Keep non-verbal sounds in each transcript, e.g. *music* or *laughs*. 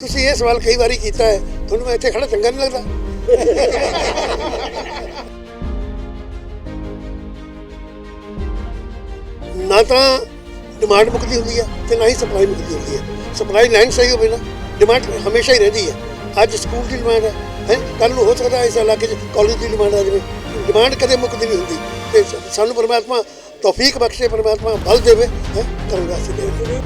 ਤੁਸੀਂ ਇਹ ਸਵਾਲ ਕਈ ਵਾਰੀ ਕੀਤਾ ਹੈ, ਤੁਹਾਨੂੰ ਮੈਂ ਇੱਥੇ ਖੜਾ ਚੰਗਾ ਨਹੀਂ ਲੱਗਦਾ। ਨਾ ਤਾਂ ਡਿਮਾਂਡ ਮੁੱਕਦੀ ਹੁੰਦੀ ਹੈ ਤੇ ਨਾ ਹੀ ਸਪਲਾਈ ਮੁੱਕਦੀ ਹੁੰਦੀ ਹੈ। ਸਪਲਾਈ ਲਾਈਨ ਸਹੀ ਹੋਵੇ ਨਾ ਡਿਮਾਂਡ ਹਮੇਸ਼ਾ ਹੀ ਰਹਿੰਦੀ ਹੈ। ਅੱਜ ਸਕੂਲ ਦੀ ਡਿਮਾਂਡ ਹੈ ਹੈ? ਕੱਲ ਨੂੰ ਹੋ ਸਕਦਾ ਇਸ ਇਲਾਕੇ 'ਚ ਕਾਲਜ ਦੀ ਡਿਮਾਂਡ ਆ ਜਾਵੇ। ਡਿਮਾਂਡ ਕਦੇ ਮੁੱਕਦੀ ਨਹੀਂ ਹੁੰਦੀ ਤੇ ਸਾਨੂੰ ਪਰਮਾਤਮਾ ਤੌਫੀਕ ਬਖਸ਼ੇ, ਪਰਮਾਤਮਾ ਬਲ ਦੇਵੇ, ਹੈ? ਕਰਨ ਵਾਸਤੇ ਦੇਵੇ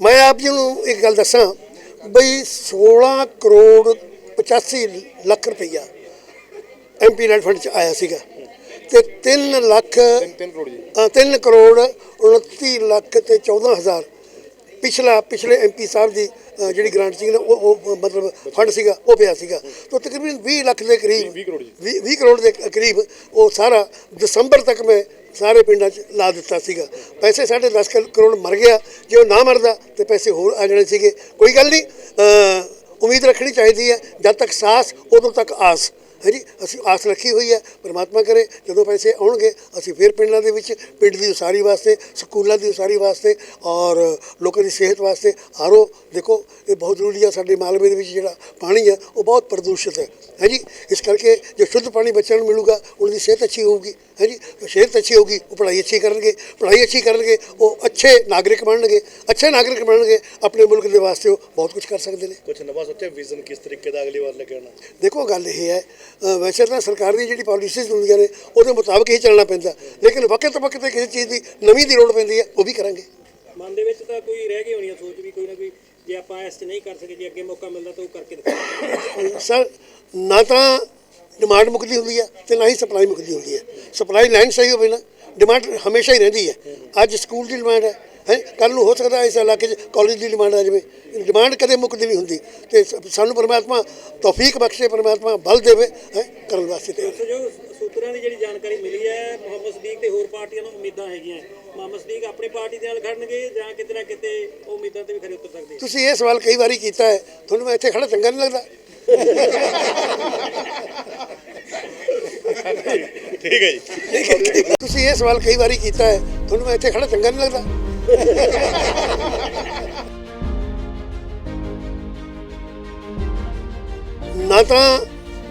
ਮੈਂ ਆਪ ਜੀ ਨੂੰ ਇੱਕ ਗੱਲ ਦੱਸਾਂ ਬਈ 16 ਕਰੋੜ 85 ਲੱਖ ਰੁਪਈਆ ਐਮਪੀ ਲੈਂਡ ਫੰਡ ਚ ਆਇਆ ਸੀਗਾ ਤੇ 3 ਲੱਖ 3 ਕਰੋੜ ਜੀ। 3 ਕਰੋੜ 29 ਲੱਖ ਤੇ 14 ਹਜ਼ਾਰ ਪਿਛਲਾ ਪਿਛਲੇ ਐਮਪੀ ਸਾਹਿਬ ਦੀ ਜਿਹੜੀ ਗ੍ਰਾਂਟ ਸੀ ਨਾ ਉਹ ਉਹ ਮਤਲਬ ਫੰਡ ਸੀਗਾ ਉਹ ਪਿਆ ਸੀਗਾ। ਤਾਂ ਤਕਰੀਬਨ 20 ਲੱਖ ਦੇ ਕਰੀਬ 20 ਕਰੋੜ ਜੀ। 20 20 ਕਰੋੜ ਦੇ ਕਰੀਬ ਉਹ ਸਾਰਾ ਦਸੰਬਰ ਤੱਕ ਮੈਂ ਸਾਰੇ ਪਿੰਡਾਂ 'ਚ ਲਾ ਦਿੱਤਾ ਸੀਗਾ। ਪੈਸੇ ਸਾਢੇ 10 ਕਰੋੜ ਮਰ ਗਿਆ। ਜੇ ਉਹ ਨਾ ਮਰਦਾ ਤੇ ਪੈਸੇ ਹੋਰ ਆ ਜਾਣੇ ਸੀਗੇ। ਕੋਈ ਗੱਲ ਨਹੀਂ ਉਮੀਦ ਰੱਖਣੀ ਚਾਹੀਦੀ ਹੈ ਜਦ ਤੱਕ ਸਾਸ ਉਦੋਂ ਤੱਕ ਆਸ। ਹੈ ਜੀ ਅਸੀਂ ਆਸ ਰੱਖੀ ਹੋਈ ਹੈ ਪਰਮਾਤਮਾ ਕਰੇ ਜਦੋਂ ਪੈਸੇ ਆਉਣਗੇ ਅਸੀਂ ਫਿਰ ਪਿੰਡਾਂ ਦੇ ਵਿੱਚ ਪਿੰਡ ਦੀ ਉਸਾਰੀ ਵਾਸਤੇ ਸਕੂਲਾਂ ਦੀ ਉਸਾਰੀ ਵਾਸਤੇ ਔਰ ਲੋਕਾਂ ਦੀ ਸਿਹਤ ਵਾਸਤੇ ਆਰੋ ਦੇਖੋ ਇਹ ਬਹੁਤ ਜ਼ਰੂਰੀ ਹੈ ਸਾਡੇ ਮਾਲਵੇ ਦੇ ਵਿੱਚ ਜਿਹੜਾ ਪਾਣੀ ਹੈ ਉਹ ਬਹੁਤ ਪ੍ਰਦੂਸ਼ਿਤ ਹੈ। ਹੈ ਜੀ ਇਸ ਕਰਕੇ ਜੋ ਸ਼ੁੱਧ ਪਾਣੀ ਬੱਚਿਆਂ ਨੂੰ ਮਿਲੂਗਾ ਉਹਨਾਂ ਦੀ ਸਿਹਤ ਅੱਛੀ ਹੋਊਗੀ। ਹੈ ਜੀ ਸਿਹਤ ਅੱਛੀ ਹੋਊਗੀ ਉਹ ਪੜ੍ਹਾਈ ਅੱਛੀ ਕਰਨਗੇ ਪੜ੍ਹਾਈ ਅੱਛੀ ਕਰਨਗੇ ਉਹ ਅੱਛੇ ਨਾਗਰਿਕ ਬਣਨਗੇ ਅੱਛੇ ਨਾਗਰਿਕ ਬਣਨਗੇ ਆਪਣੇ ਮੁਲਕ ਦੇ ਵਾਸਤੇ ਉਹ ਬਹੁਤ ਕੁਝ ਕਰ ਸਕਦੇ ਨੇ। ਕੁਝ ਨਵਾਂ ਸੋਚਿਆ ਵਿਜ਼ਨ ਕਿਸ ਤਰੀਕੇ ਦਾ ਅਗਲੀ ਵਾਰ ਲੈ ਕੇ ਆਉਣਾ ਦੇਖੋ ਗੱਲ ਇਹ ਹੈ ਵੈਸੇ ਤਾਂ ਸਰਕਾਰ ਦੀ ਜਿਹੜੀ ਪਾਲਿਸੀਜ਼ ਹੁੰਦੀਆਂ ਨੇ ਉਹਦੇ ਮੁਤਾਬਕ ਹੀ ਚੱਲਣਾ ਪੈਂਦਾ। ਲੇਕਿਨ ਵਕਤ ਵਕਤ ਤੇ ਕਿਸੇ ਚੀਜ਼ ਦੀ ਨਵੀਂ ਦੀ ਲੋੜ ਪੈਂਦੀ ਹੈ ਉਹ ਵੀ ਕਰਾਂਗੇ। ਮਨ ਦੇ ਵਿੱਚ ਤਾਂ ਕੋਈ ਰਹਿ ਗਈ ਹੋਣੀ ਆ ਸੋਚ ਵੀ ਕੋਈ ਨਾ ਕੋਈ ਜੇ ਆਪਾਂ ਇਸ 'ਚ ਨਹੀਂ ਕਰ ਸਕੇ ਜੇ ਅੱਗੇ ਮੌਕਾ ਮਿਲਦਾ ਤਾਂ ਉਹ ਕਰਕੇ ਦਿਖਾਓ ਸਰ ਨਾ ਤਾਂ ਡਿਮਾਂਡ ਮੁੱਕਦੀ ਹੁੰਦੀ ਹੈ ਤੇ ਨਾ ਹੀ ਸਪਲਾਈ ਮੁੱਕਦੀ ਹੁੰਦੀ ਹੈ ਸਪਲਾਈ ਲਾਈਨ ਸਹੀ ਹੋਵੇ ਨਾ ਡਿਮਾਂਡ ਹਮੇਸ਼ਾ ਹੀ ਰਹਿੰਦੀ ਹੈ ਅੱਜ ਸਕੂਲ ਦੀ ਡਿਮਾਂਡ ਹੈ ਹੈ? ਕੱਲ ਨੂੰ ਹੋ ਸਕਦਾ ਇਸ ਇਲਾਕੇ 'ਚ ਕਾਲਜ ਦੀ ਡਿਮਾਂਡ ਆ ਜਾਵੇ। ਡਿਮਾਂਡ ਕਦੇ ਮੁੱਕਦੀ ਨਹੀਂ ਹੁੰਦੀ। ਤੇ ਸਾਨੂੰ ਪਰਮਾਤਮਾ ਤੌਫੀਕ ਬਖਸ਼ੇ ਪਰਮਾਤਮਾ ਬਲ ਦੇਵੇ ਹੈ? ਕਰਨ ਵਾਸਤੇ ਜੋ ਸੂਤਰਾਂ ਦੀ ਜਿਹੜੀ ਜਾਣਕਾਰੀ ਮਿਲੀ ਹੈ ਮੁਹੰਮਦ ਸਦੀਕ ਤੇ ਹੋਰ ਪਾਰਟੀਆਂ ਨੂੰ ਉਮੀਦਾਂ ਹੈਗੀਆਂ। ਮੁਹੰਮਦ ਸਦੀਕ ਆਪਣੀ ਪਾਰਟੀ ਦੇ ਨਾਲ ਖੜਨਗੇ ਜਾਂ ਕਿਤੇ ਨਾ ਕਿਤੇ ਉਹ ਉਮੀਦਾਂ ਤੇ ਵੀ ਖਰੇ ਉਤਰ ਸਕਦੇ। ਤੁਸੀਂ ਇਹ ਸਵਾਲ ਕਈ ਵਾਰੀ ਕੀਤਾ ਹੈ। ਤੁਹਾਨੂੰ ਮੈਂ ਇੱਥੇ ਖੜਾ ਚੰਗਾ ਨਹੀਂ ਲੱਗਦਾ। ਠੀਕ ਹੈ ਜੀ। ਤੁਸੀਂ ਇਹ ਸਵਾਲ ਕਈ ਵਾਰੀ ਕੀਤਾ ਹੈ। ਤੁਹਾਨੂੰ ਮੈਂ ਇੱਥੇ ਖੜਾ ਚੰਗਾ ਨਹੀਂ ਲੱਗਦਾ। ਨਾ ਤਾਂ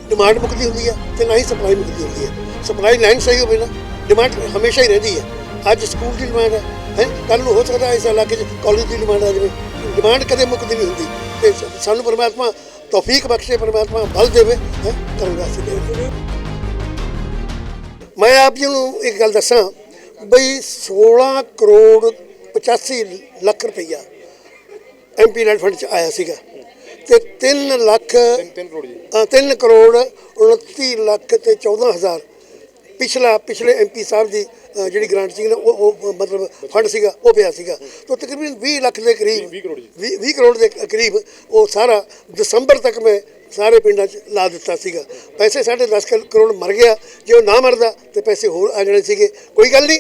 ਡਿਮਾਂਡ ਮੁੱਕਦੀ ਹੁੰਦੀ ਹੈ ਤੇ ਨਾ ਹੀ ਸਪਲਾਈ ਮੁੱਕਦੀ ਹੁੰਦੀ ਹੈ ਸਪਲਾਈ ਲਾਈਨ ਸਹੀ ਹੋਵੇ ਨਾ ਡਿਮਾਂਡ ਹਮੇਸ਼ਾ ਹੀ ਰਹਿੰਦੀ ਹੈ ਅੱਜ ਸਕੂਲ ਦੀ ਡਿਮਾਂਡ ਹੈ ਹੈ? ਕੱਲ ਨੂੰ ਹੋ ਸਕਦਾ ਇਸ ਇਲਾਕੇ 'ਚ ਕਾਲਜ ਦੀ ਡਿਮਾਂਡ ਆ ਜਾਵੇ। ਡਿਮਾਂਡ ਕਦੇ ਮੁੱਕਦੀ ਨਹੀਂ ਹੁੰਦੀ। ਤੇ ਸਾਨੂੰ ਪਰਮਾਤਮਾ ਤੌਫੀਕ ਬਖਸ਼ੇ, ਪਰਮਾਤਮਾ ਬਲ ਦੇਵੇ, ਹੈ? ਕਰਨ ਵਾਸਤੇ ਮੈਂ ਆਪ ਜੀ ਨੂੰ ਇੱਕ ਗੱਲ ਦੱਸਾਂ, ਬਈ 16 ਕਰੋੜ 85 ਲੱਖ ਰੁਪਈਆ ਐਮਪੀ ਲੈਂਡ ਫੰਡ ਚ ਆਇਆ ਸੀਗਾ। ਤੇ 3 ਲੱਖ 3 ਕਰੋੜ ਜੀ। 3 ਕਰੋੜ 29 ਲੱਖ ਤੇ 14 ਹਜ਼ਾਰ ਪਿਛਲਾ ਪਿਛਲੇ ਐਮਪੀ ਸਾਹਿਬ ਦੀ ਜਿਹੜੀ ਗ੍ਰਾਂਟ ਸੀ ਉਹ ਉਹ ਮਤਲਬ ਫੰਡ ਸੀਗਾ ਉਹ ਪਿਆ ਸੀਗਾ। ਤਾਂ ਤਕਰੀਬਨ 20 ਲੱਖ ਦੇ ਕਰੀਬ 20 ਕਰੋੜ ਜੀ। 20 20 ਕਰੋੜ ਦੇ ਕਰੀਬ ਉਹ ਸਾਰਾ ਦਸੰਬਰ ਤੱਕ ਮੈਂ ਸਾਰੇ ਪਿੰਡਾਂ 'ਚ ਲਾ ਦਿੱਤਾ ਸੀਗਾ। ਪੈਸੇ ਸਾਢੇ 10 ਕਰੋੜ ਮਰ ਗਿਆ। ਜੇ ਉਹ ਨਾ ਮਰਦਾ ਤੇ ਪੈਸੇ ਹੋਰ ਆ ਜਾਣੇ ਸੀਗੇ। ਕੋਈ ਗੱਲ ਨਹੀਂ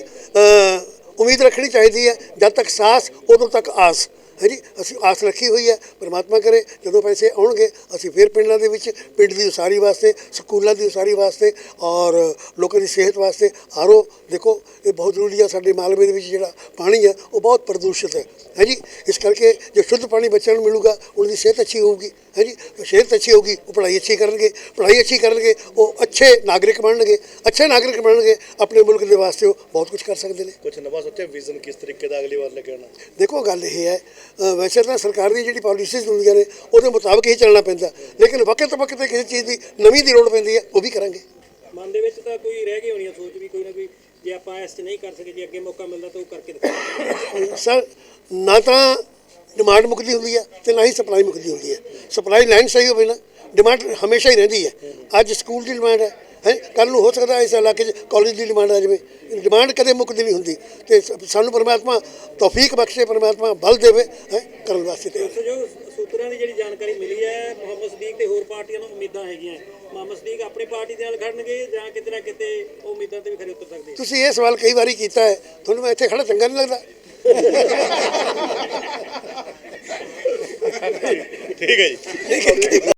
ਉਮੀਦ ਰੱਖਣੀ ਚਾਹੀਦੀ ਹੈ ਜਦ ਤੱਕ ਸਾਸ ਉਦੋਂ ਤੱਕ ਆਸ। ਹੈ ਜੀ? ਅਸੀਂ ਆਸ ਰੱਖੀ ਹੋਈ ਹੈ ਪਰਮਾਤਮਾ ਕਰੇ ਜਦੋਂ ਪੈਸੇ ਆਉਣਗੇ ਅਸੀਂ ਫਿਰ ਪਿੰਡਾਂ ਦੇ ਵਿੱਚ ਪਿੰਡ ਦੀ ਉਸਾਰੀ ਵਾਸਤੇ ਸਕੂਲਾਂ ਦੀ ਉਸਾਰੀ ਵਾਸਤੇ ਔਰ ਲੋਕਾਂ ਦੀ ਸਿਹਤ ਵਾਸਤੇ ਆਰੋ ਦੇਖੋ ਇਹ ਬਹੁਤ ਜ਼ਰੂਰੀ ਹੈ ਸਾਡੇ ਮਾਲਵੇ ਦੇ ਵਿੱਚ ਜਿਹੜਾ ਪਾਣੀ ਹੈ ਉਹ ਬਹੁਤ ਪ੍ਰਦੂਸ਼ਿਤ ਹੈ। ਹੈ ਜੀ? ਇਸ ਕਰਕੇ ਜੋ ਸ਼ੁੱਧ ਪਾਣੀ ਬੱਚਿਆਂ ਨੂੰ ਮਿਲੂਗਾ ਉਹਨਾਂ ਦੀ ਸਿਹਤ ਅੱਛੀ ਹੋਊਗੀ। ਹੈ ਜੀ? ਸਿਹਤ ਅੱਛੀ ਹੋਊਗੀ ਉਹ ਪੜ੍ਹਾਈ ਅੱਛੀ ਕਰਨਗੇ ਪੜ੍ਹਾਈ ਅੱਛੀ ਕਰਨਗੇ ਉਹ ਅੱਛੇ ਨਾਗਰਿਕ ਬਣਨਗੇ ਅੱਛੇ ਨਾਗਰਿਕ ਬਣਨਗੇ ਆਪਣੇ ਮੁਲਕ ਦੇ ਵਾਸਤੇ ਉਹ ਬਹੁਤ ਕੁਝ ਕਰ ਸਕਦੇ ਨੇ। ਕੁਝ ਨਵਾਂ ਸੋਚਿਆ ਵਿਜ਼ਨ ਕਿਸ ਤਰੀਕੇ ਦਾ ਅਗਲੀ ਵਾਰ ਲੈ ਕੇ ਆਉਣਾ? ਦੇਖੋ ਗੱਲ ਇਹ ਹੈ ਵੈਸੇ ਤਾਂ ਸਰਕਾਰ ਦੀ ਜਿਹੜੀ ਪਾਲਿਸੀਜ਼ ਹੁੰਦੀਆਂ ਨੇ ਉਹਦੇ ਮੁਤਾਬਕ ਹੀ ਚੱਲਣਾ ਪੈਂਦਾ। ਲੇਕਿਨ ਵਕਤ ਵਕਤ ਤੇ ਕਿਸੇ ਚੀਜ਼ ਦੀ ਨਵੀਂ ਦੀ ਲੋੜ ਪੈਂਦੀ ਹੈ ਉਹ ਵੀ ਕਰਾਂਗੇ। ਮਨ ਦੇ ਵਿੱਚ ਤਾਂ ਕੋਈ ਰਹਿ ਗਈ ਹੋਣੀ ਆ ਸੋਚ ਵੀ ਕੋਈ ਨਾ ਕੋਈ ਜੇ ਆਪਾਂ ਇਸ 'ਚ ਨਹੀਂ ਕਰ ਸਕੇ ਜੇ ਅੱਗੇ ਮੌਕਾ ਮਿਲਦਾ ਤਾਂ ਉਹ ਕਰਕੇ ਦਿਖਾਓ *coughs* ਸਰ ਨਾ ਤਾਂ ਡਿਮਾਂਡ ਮੁੱਕਦੀ ਹੁੰਦੀ ਹੈ ਤੇ ਨਾ ਹੀ ਸਪਲਾਈ ਮੁੱਕਦੀ ਹੁੰਦੀ ਹੈ ਸਪਲਾਈ ਲਾਈਨ ਸਹੀ ਹੋਵੇ ਨਾ ਡਿਮਾਂਡ ਹਮੇਸ਼ਾ ਹੀ ਰਹਿੰਦੀ ਹੈ ਅੱਜ ਸਕੂਲ ਦੀ ਡਿਮਾਂਡ ਹੈ ਹੈ? ਕੱਲ ਨੂੰ ਹੋ ਸਕਦਾ ਇਸ ਇਲਾਕੇ 'ਚ ਕਾਲਜ ਦੀ ਡਿਮਾਂਡ ਆ ਜਾਵੇ। ਡਿਮਾਂਡ ਕਦੇ ਮੁੱਕਦੀ ਨਹੀਂ ਹੁੰਦੀ। ਤੇ ਸਾਨੂੰ ਪਰਮਾਤਮਾ ਤੌਫੀਕ ਬਖਸ਼ੇ ਪਰਮਾਤਮਾ ਬਲ ਦੇਵੇ ਹੈ? ਕਰਨ ਵਾਸਤੇ ਜੋ ਸੂਤਰਾਂ ਦੀ ਜਿਹੜੀ ਜਾਣਕਾਰੀ ਮਿਲੀ ਹੈ ਮੁਹੰਮਦ ਸਦੀਕ ਤੇ ਹੋਰ ਪਾਰਟੀਆਂ ਨੂੰ ਉਮੀਦਾਂ ਹੈਗੀਆਂ। ਮੁਹੰਮਦ ਸਦੀਕ ਆਪਣੀ ਪਾਰਟੀ ਦੇ ਨਾਲ ਖੜਨਗੇ ਜਾਂ ਕਿਤੇ ਨਾ ਕਿਤੇ ਉਹ ਉਮੀਦਾਂ ਤੇ ਵੀ ਖਰੇ ਉਤਰ ਸਕਦੇ। ਤੁਸੀਂ ਇਹ ਸਵਾਲ ਕਈ ਵਾਰੀ ਕੀਤਾ ਹੈ। ਤੁਹਾਨੂੰ ਮੈਂ ਇੱਥੇ ਖੜਾ ਚੰਗਾ ਨਹੀਂ ਲੱਗਦਾ। *laughs* ਠੀਕ ਹੈ ਜੀ।